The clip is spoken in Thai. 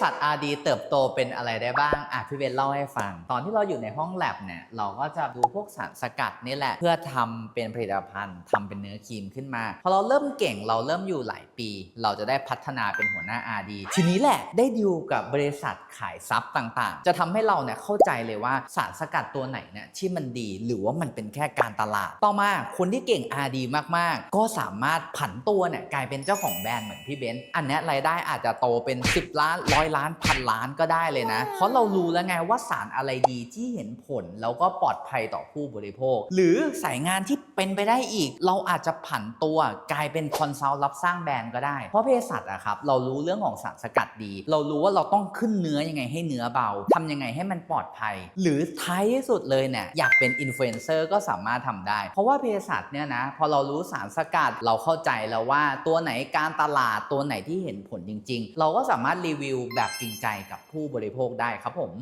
สัช RD เติบโตเป็นอะไรได้บ้างอะพี่เบนเล่าให้ฟัง ตอนที่เราอยู่ในห้องแลบเนี่ยเราก็จะดูพวกสารสกัดนี่แหละ เพื่อทำเป็นผลิตภัณฑ์ทำเป็นเนื้อครีมขึ้นมา พอเราเริ่มเก่งเราเริ่มอยู่หลายปี เราจะได้พัฒนาเป็นหัวหน้า RD ทีนี้แหละได้ดีลกับบริษัทขายซับต่างๆ จะทำให้เราเนี่ยเข้าใจเลยว่าสารสกัดตัวไหนเนี่ยที่มันดีหรือว่ามันเป็นแค่การตลาด ต่อมาคนที่เก่ง RD มากๆ ก็สามารถผันตัวเนี่ยกลายเป็นเจ้าของแบรนด์เหมือนพี่เบนซ์อันนี้รายได้อาจจะโตเป็น 10 ล้านร้อยล้านพันล้านก็ได้เลยนะ เพราะเรารู้แล้วไงว่าสารอะไรดีที่เห็นผลแล้วก็ปลอดภัยต่อผู้บริโภค หรือสายงานที่เป็นไปได้อีก เราอาจจะผันตัวกลายเป็นคอนซัลท์รับสร้างแบรนด์ก็ได้ เพราะเภสัชอะครับเรารู้เรื่องของสารสกัดดี เรารู้ว่าเราต้องขึ้นเนื้อยังไงให้เนื้อเบาทำยังไงให้มันปลอดภัย หรือท้ายที่สุดเลยเนี่ยอยากเป็นอินฟลูเอนเซอร์ก็สามารถทำได้ เพราะว่าเภสัชเนี่ยนะพอเรารู้สารสกัดเราเข้าใจแล้วว่าตัวไหนการตลาดตัวไหนที่เห็นผลจริง ๆ เราก็สามารถรีวิวแบบจริงใจกับผู้บริโภคได้ครับผม